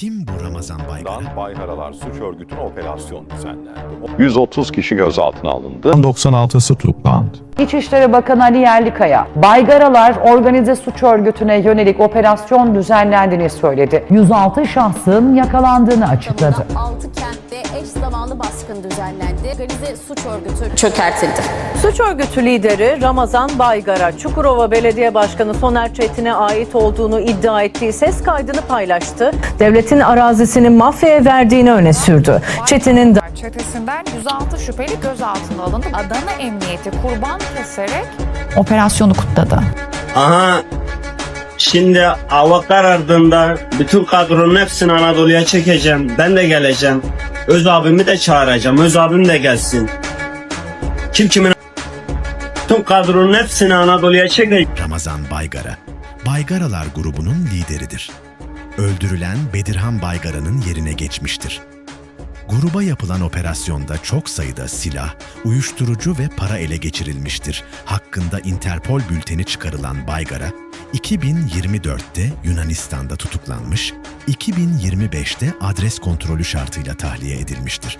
Kim bu Ramazan Baygara? Dan Baykaralar suç örgütüne operasyon düzenlendi. 130 kişi gözaltına alındı. 96'sı tutuklandı. İçişleri Bakanı Ali Yerlikaya, Baygaralar organize suç örgütüne yönelik operasyon düzenlendiğini söyledi. 106 şahsın yakalandığını açıkladı. 6 kentte eş zamanlı baskın düzenlendi. Organize suç örgütü çökertildi. Suç örgütü lideri Ramazan Baygara, Çukurova Belediye Başkanı Soner Çetin'e ait olduğunu iddia ettiği ses kaydını paylaştı. Devletin arazisini mafyaya verdiğini öne sürdü. Çetin'in çetesinden 106 şüpheli gözaltına alındı. Adana Emniyeti kurban keserek operasyonu kutladı. Aha şimdi hava karardığında bütün kadronun hepsini Anadolu'ya çekeceğim. Ben de geleceğim. Öz abimi de çağıracağım. Öz abim de gelsin. Kim kimin bütün kadronun hepsini Anadolu'ya çekeceğim. Ramazan Baygara, Baygaralar grubunun lideridir. Öldürülen Bedirhan Baygara'nın yerine geçmiştir. Gruba yapılan operasyonda çok sayıda silah, uyuşturucu ve para ele geçirilmiştir. Hakkında Interpol bülteni çıkarılan Baygara, 2024'te Yunanistan'da tutuklanmış, 2025'te adres kontrolü şartıyla tahliye edilmiştir.